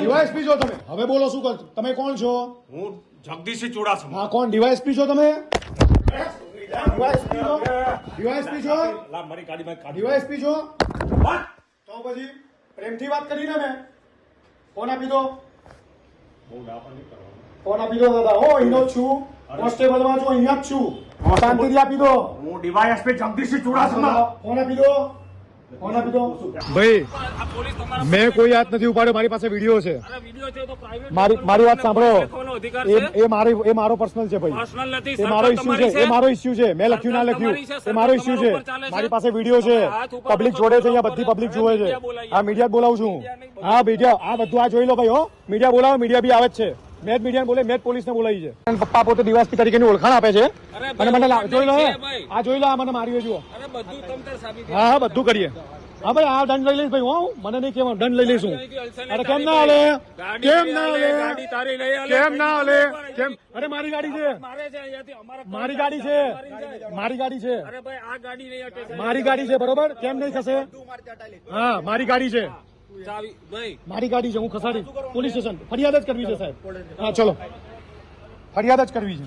DYSP છો તમે. હવે બોલો શું કર તમે કોણ છો? હું જગદીશસિંહ ચુડાસમા. હા કોણ? ડીવાયએસપી છો તમે? ડીવાયએસપી છો ડીવાયએસપી છો લા મારી ગાડીમાં કાઢી ડીવાયએસપી છો. તો પછી પ્રેમથી વાત કરીને મેં. ફોન આપી દો. ફોન આપી દો દાદા. હો અહીંનો છું. કોન્સ્ટેબલમાં છું અહીંયા જ છું. શાંતિથી આપી દો. હું ડીવાયએસપી જગદીશસિંહ ચુડાસમા. ફોન આપી દો. ભાઈ પોલીસ મેં કોઈ હાથ નથી ઉપાડ્યો મારી પાસે વીડિયો છે. અરે વીડિયો છે તો private મારી મારી વાત સાંભળો. એ મારી એ મારો પર્સનલ છે ભાઈ. એ મારો ઇસ્યુ છે. એ મારો ઇસ્યુ છે. મેં લખ્યું ના લખ્યું. એ મારો ઇસ્યુ છે. મારી પાસે વીડિયો છે. પબ્લિક જોડે છે અહીંયા બધી પબ્લિક જોવે છે. આ મીડિયા બોલાવું છું. હા મીડિયા આ બધું આ જોઈ લો ભાઈ હો. મીડિયા બોલાવો મીડિયા બી આવે જ છે. મેં જ મીડિયા બોલે મેં જ પોલીસને બોલાવી છે. પપ્પા પોતે દિવસ તરીકેની ઓળખાણ આપે છે. અને મને જોઈ લો. આ જોઈ લો આ મને મારી જુઓ. અરે બધું તમ તાર સાબિત હા હા બધું કરીએ. હા ભાઈ આ દંડ લઈ લઈશ ભાઈ હું. મને નહીં કેમ દંડ લઈ લઈશું. અરે કેમ ના હાલે? કેમ ના હાલે ગાડી તારી લઈ આલે. કેમ ના હાલે? કેમ? અરે મારી ગાડી છે. મારે છે અહીંયાથી અમારા મારી ગાડી છે. મારી ગાડી છે. અરે ભાઈ આ ગાડી નહીં અટે છે. મારી ગાડી છે બરોબર? કેમ નહીં થશે? હા મારી ગાડી છે. મારી ગાડી છે હું ખસાડી. Police station. ફરિયાદ જ કરવી છે સાહેબ. હા ચલો. ફરિયાદ જ કરવી છે.